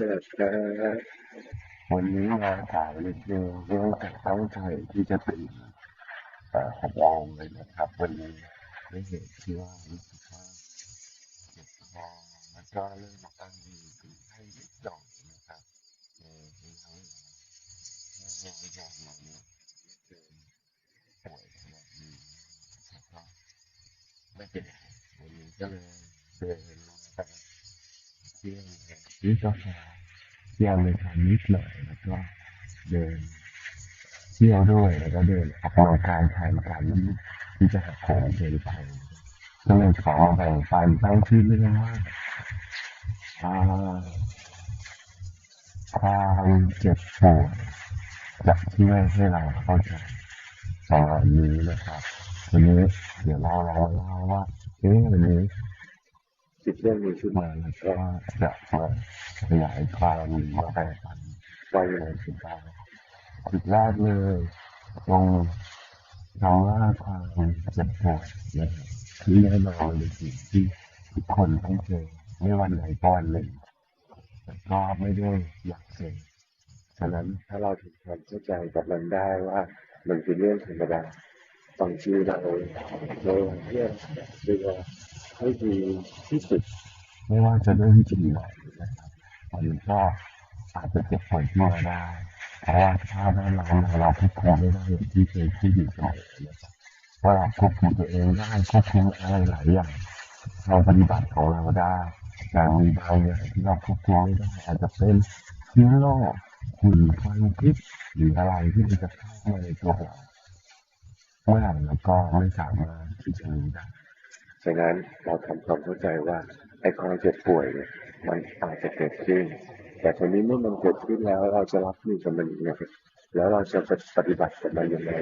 วันนี้มานถ่ายนิดนึงเรื่องจากตั้งใจที่จะตื่นเอ่อหกโมเลยนะครับ วันนี้ได้เห็นที่ว่ารู้สึกว่าเจ็บคอแล้วก็เริ่มมาตั้งดีเป็นไข้นิดหน่อยนะครับในในทั้งในยามเราเนี่ยเดินป่วยขนาดนี้นะครับก็ไม่เป็นไรวันนี้ก็เลยเดินลงไปเที่ยงซื้อกาแฟ ที่ยวเลยทำนิดหน่อยแล้วก็เดินเที่ยวด้วยแล้วก็เดินออกกำลังกายถ่ายมาการที่ที่จะหักโหมเกินไปก็เลยขอมาแบ่งปันตั้งชื่อเรื่องว่าความเจ็บปวดจะช่วยให้เราเข้าใจสอนนี้นะครับวันนี้เดี๋ยวเราลองเล่าว่าเอ๊ะวันนี้ คิดเรื่องนี้ขึ้นมาแล้วก็จะมาขยายความมาแบ่งปันว่ายังไงถึงบ้างจุดแรกเลยตรงคำว่าความเจ็บปวดนะครับที่แน่นอนเป็นสิ่งที่ทุกคนต้องเจอไม่วันไหนก็วันหนึ่งแต่ก็ไม่ได้อยากเจอฉะนั้นถ้าเราถึงความเข้าใจกับมันได้ว่า มันเป็นเรื่องธรรมดาบางทีเราเราเพื่อดูแล ให้ดีที่สุด ไม่ว่าจะด้วยวิธีไหนนะครับมันก็อาจจะเจ็บปวดมากได้เพราะว่าถ้าแวดล้อมเราเราควบคุมไม่ได้อย่างที่เคยคิดอยู่เสมอนะครับว่าเราควบคุมตัวเองได้ควบคุมอะไรหลายอย่างเราปฏิบัติของเราได้แต่มีบางอย่างที่เราควบคุมไม่ได้อาจจะเป็นเชื้อโรคฝุ่นควันพิษหรืออะไรที่มันจะเข้ามาในตัวเราเมื่อไหร่เราก็ไม่สามารถที่จะรู้ได้ ฉะนั้นเราทำความเข้าใจว่าไอ้ความเจ็บป่วยเนี่ยมันอาจจะเกิดขึ้น แต่ทีนี้เมื่อมันเกิดขึ้นแล้วเราจะรับมือกับมันยังไงแล้วเราจะปฏิบัติกับมันยังไง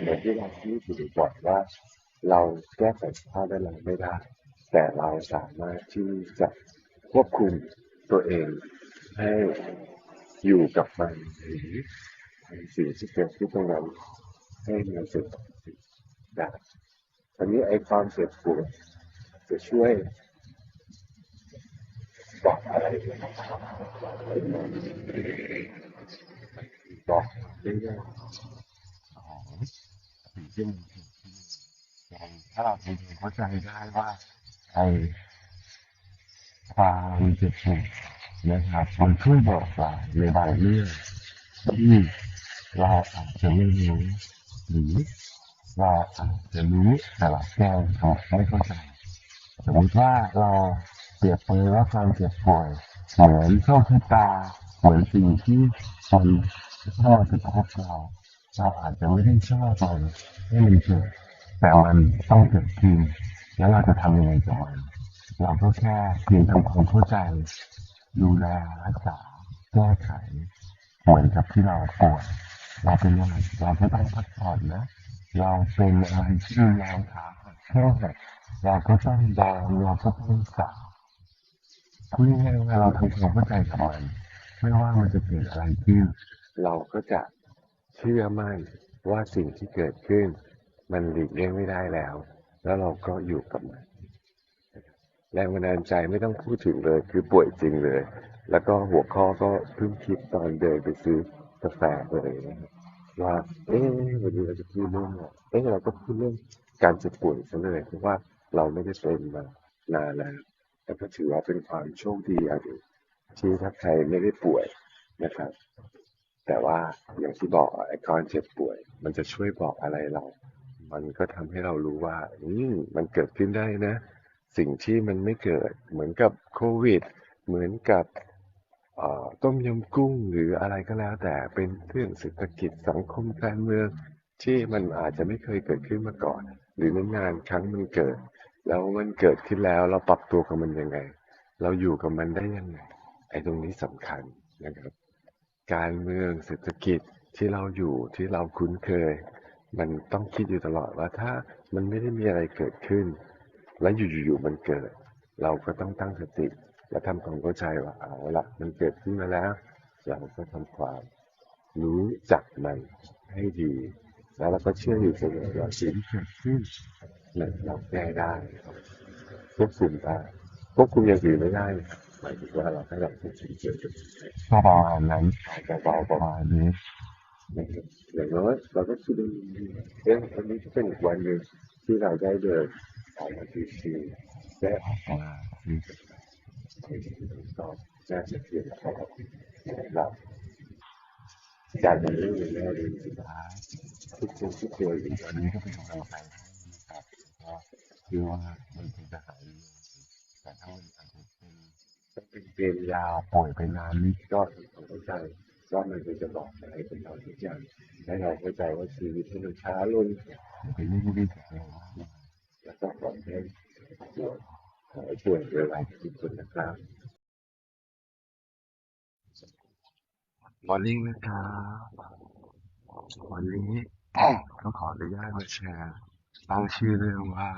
เหมือนที่เราพูดอยู่บ่อยว่า เราแก้ไขสภาพแวดล้อมไม่ได้ แต่เราสามารถที่จะควบคุมตัวเองให้อยู่กับมันหรือสิ่งที่เกิดขึ้นตรงนั้นให้มันสร็จได้ อันนี้ไอ้ความเจ็บปวดจะช่วยบอกอะไรบอกเรื่ององสิ่งที่มันเกิดขึ้นอย่างถ้าเราทำความเข้าใจได้ว่าไอความเจ็บปวดนะครับมันช่วยบอกเราในบางเรื่องที่เราอาจจะไม่รู้หรือ เราอาจจะรู้แต่เราแก้ทำไม่เข้าใจสมมติว่าเราเปรียบเปรยว่าความเจ็บป่วยเหมือนโชคชะตาเหมือนสิ่งที่มันเข้ามากระทบเราเราอาจจะไม่ได้ชอบมันให้มันเกิดแต่มันต้องเกิดขึ้นแล้วเราจะทำยังไงกับมันเราก็แค่เพียงทำความเข้าใจ ดูแลรักษาแก้ไขเหมือนกับที่เราปวยเราเป็นอะไรเราก็ต้องพักผ่อนนะ เราเป็นอะไรที่รุนแรงขาหักแค่ไหนเราก็ต้องดามเราก็ต้องสาพูดง่ายๆว่าเราทำความเข้าใจกับมันไม่ว่ามันจะเกิดอะไรขึ้น เราก็จะเชื่อมั่นว่าสิ่งที่เกิดขึ้น มันหลีกเลี่ยงไม่ได้แล้ว แล้วเราก็อยู่กับมันแรงบันดาลใจไม่ต้องพูดถึงเลย คือป่วยจริงเลย แล้วก็หัวข้อก็เพิ่งคิดตอนเดินไปซื้อกาแฟเลยนะครับ ว่าเอ๊ะวันนี้เราจะพูดเรื่องอะไรเอ๊ะเราก็พูดเรื่องการเจ็บป่วยซะเลยเพราะว่าเราไม่ได้เป็นมานานแล้วแต่ก็ถือว่าเป็นความโชคดีอย่างหนึ่งที่ถ้าใครไม่ได้ป่วยนะครับ แต่ว่าอย่างที่บอกไอ้การเจ็บป่วย มันจะช่วยบอกอะไรเรา มันก็ทำให้เรารู้ว่าอืมมันเกิดขึ้นได้นะ สิ่งที่มันไม่เกิดเหมือนกับโควิด เหมือนกับ ต้มยำกุ้งหรืออะไรก็แล้ว แต่เป็นเรื่องเศรษฐกิจสังคมการเมืองที่มันอาจจะไม่เคยเกิดขึ้นมาก่อน หรือนานๆครั้งมันเกิด แล้วมันเกิดขึ้นแล้วเราปรับตัวกับมันยังไง เราอยู่กับมันได้ยังไงไอ้ตรงนี้สำคัญนะครับ การเมืองเศรษฐกิจที่เราอยู่ที่เราคุ้นเคย มันต้องคิดอยู่ตลอดว่าถ้ามันไม่ได้มีอะไรเกิดขึ้น แล้วอยู่ๆมันเกิด เราก็ต้องตั้งสติ และทำความเข้าใจว่าเอาละมันเกิดขึ้นมาแล้ว เราก็ทำความรู้จักมันให้ดี แล้วเราก็เชื่ออยู่เสมอว่าสิ่งที่เกิดขึ้นนั้นเราแก้ได้ควบคุมได้ควบคุมอย่างอื่นไม่ได้หมายถึงว่าเราให้เราพูดถึงเกี่ยวกับก็ประมาณนั้นเบาๆประมาณนี้อย่างน้อยเราก็คิดว่าเอ๊ะวันนี้จะเป็นอีกวันหนึ่งที่เราได้เดินออกมาชิวๆได้ออกมา ที่ก็น่าจะเพียงพอสำหรับการเป็นเรื่องในแง่ดีสุดท้ายทุกคนทุกคนอีกวันนี้ก็เป็นกำลังใจให้นะครับก็คิดว่ามันคงจะหายแต่ถ้ามันอาจจะเป็นถ้าเป็นเกมยาวป่วยไปนานนิดก็ต้องเข้าใจว่ามันจะบอกอะไรเป็นเราทุกอย่างให้เราเข้าใจว่าชีวิตมันช้าลงอย่าไปรีบรีบกับเรามากมายแล้วก็ปล่อยให้ ขอให้ป่วยเร็วๆทุกคนนะครับมอร์นิ่งนะครับวันนี้ต้องขออนุญาตมาแชร์ตั้งชื่อเรื่องว่า